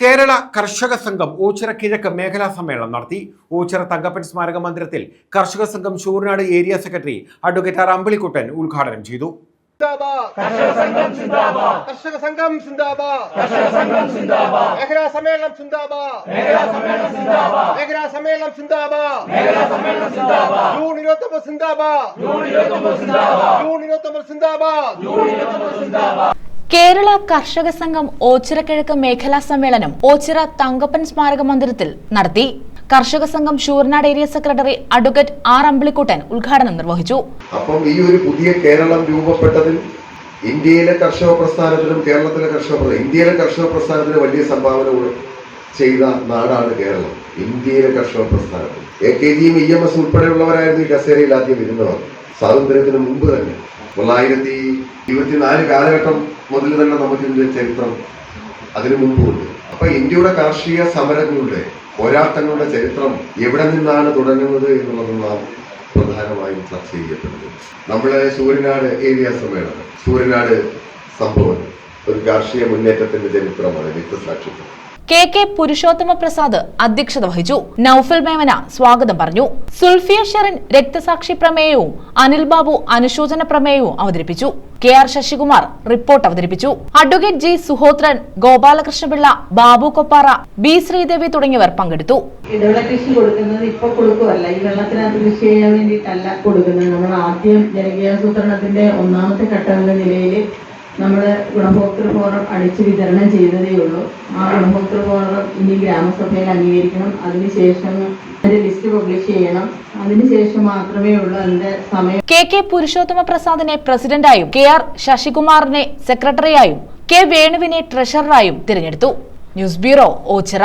കേരള കർഷക സംഘം ഓച്ചിറ കിഴക്ക് മേഖലാ സമ്മേളനം നടത്തി. ഓച്ചിറ തങ്കപ്പൻ സ്മാരക മന്ദിരത്തിൽ കർഷക സംഘം Sooranad area secretary advocate R Ambilikuttan ഉദ്ഘാടനം ചെയ്തു. സിന്ദാബാദ് കർഷക സംഘം സിന്ദാബാദ് കർഷക സംഘം സിന്ദാബാദ് കർഷക സംഘം സിന്ദാബാദ് മേഖലാ സമ്മേളനം മേഖലാ സമ്മേളനം സിന്ദാബാദ് മേഖലാ സമ്മേളനം സിന്ദാബാദ് മേഖലാ സിന്ദാബാദ് ജൂൺ ഇരുപത്തൊമ്പത് സിന്ദാബാദ് ജൂൺ ഇരുപത്തൊമ്പത് സിന്ദാബാദ് കേരള കർഷക സംഘം ഓച്ചിറക്കിഴക്ക് മേഖലാ സമ്മേളനം ഓച്ചിറ തങ്കപ്പൻ സ്മാരക മന്ദിരത്തിൽ നടത്തി. കർഷക സംഘം Sooranad area secretary advocate R Ambilikuttan ഉദ്ഘാടനം നിർവഹിച്ചു. അപ്പം ഈ ഒരു പുതിയ കേരളം രൂപപ്പെട്ടതിൽ ഇന്ത്യയിലെ കർഷക പ്രസ്ഥാനത്തിലും കേരളത്തിലെ കർഷക ഇന്ത്യയിലെ കർഷക പ്രസ്ഥാനത്തിന് വലിയ സംഭാവന ചെയ്ത നാടാണ് കേരളം. ഇന്ത്യയിലെ കർഷക പ്രസ്ഥാനത്തിൽ. എ കെ ജിയും ഇ എം എസ് ഉൾപ്പെടെയുള്ളവരായിരുന്നു ഈ കസേരയിൽ ആദ്യം ഇരുന്നവർ സ്വാതന്ത്ര്യത്തിന് മുമ്പ് തന്നെ. തൊള്ളായിരത്തി ഇരുപത്തിനാല് കാലഘട്ടം മുതൽ തന്നെ നമുക്ക് ഇതിന്റെ ചരിത്രം അതിനു മുമ്പുണ്ട് അപ്പൊ ഇന്ത്യയുടെ കാർഷിക സമരങ്ങളുടെ പോരാട്ടങ്ങളുടെ ചരിത്രം എവിടെ നിന്നാണ് തുടങ്ങുന്നത് എന്നുള്ളത് നാം പ്രധാനമായും ചർച്ച ചെയ്യപ്പെടുന്നത് നമ്മളെ സൂര്യനാട് ഏരിയ സമ്മേളനം സൂര്യനാട് സംഭവം ഒരു കാർഷിക മുന്നേറ്റത്തിന്റെ ചരിത്രമാണ് രക്തസാക്ഷിത്വം കെ കെ പുരുഷോത്തമ പ്രസാദ് അധ്യക്ഷത വഹിച്ചു. നൌഫൽ മേമന സ്വാഗതം പറഞ്ഞു. സുൽഫിയ ഷെറിൻ രക്തസാക്ഷി പ്രമേയവും അനിൽ ബാബു അനുശോചന പ്രമേയവും അവതരിപ്പിച്ചു. കെ ആർ ശശികുമാർ റിപ്പോർട്ട് അവതരിപ്പിച്ചു. Advocate G Suhothran Gopalakrishnapillai Babu Koppara B Sreedevi തുടങ്ങിയവർ പങ്കെടുത്തു. ഇടവിള കൊടുക്കുന്നത് ഇപ്പൊ കൊടുക്കുമല്ല ഈ വെള്ളത്തിനകത്ത് കൃഷി ചെയ്യാൻ വേണ്ടിയിട്ടല്ല കൊടുക്കുന്നത്. നമ്മൾ ആദ്യം ജനകീയാസൂത്രണത്തിന്റെ ഒന്നാമത്തെ ഘട്ടം നിലയിൽ നമ്മൾ ഗുണഭോക്തൃ ഫോറം അടിച്ച് വിതരണം ചെയ്തതേ ഉള്ളൂ. ആ ഗുണഭോക്തൃ ഫോറം ഇനി ഗ്രാമസഭയിൽ അംഗീകരിക്കണം. അതിനുശേഷം ലിസ്റ്റ് പബ്ലിഷ് ചെയ്യണം. അതിനുശേഷം മാത്രമേ സമയം. കെ കെ പുരുഷോത്തമ പ്രസാദിനെ പ്രസിഡന്റായും കെ ആർ ശശികുമാറിനെ സെക്രട്ടറിയായും കെ വേണുവിനെ ട്രഷററായും തിരഞ്ഞെടുത്തു. News bureau Ochira.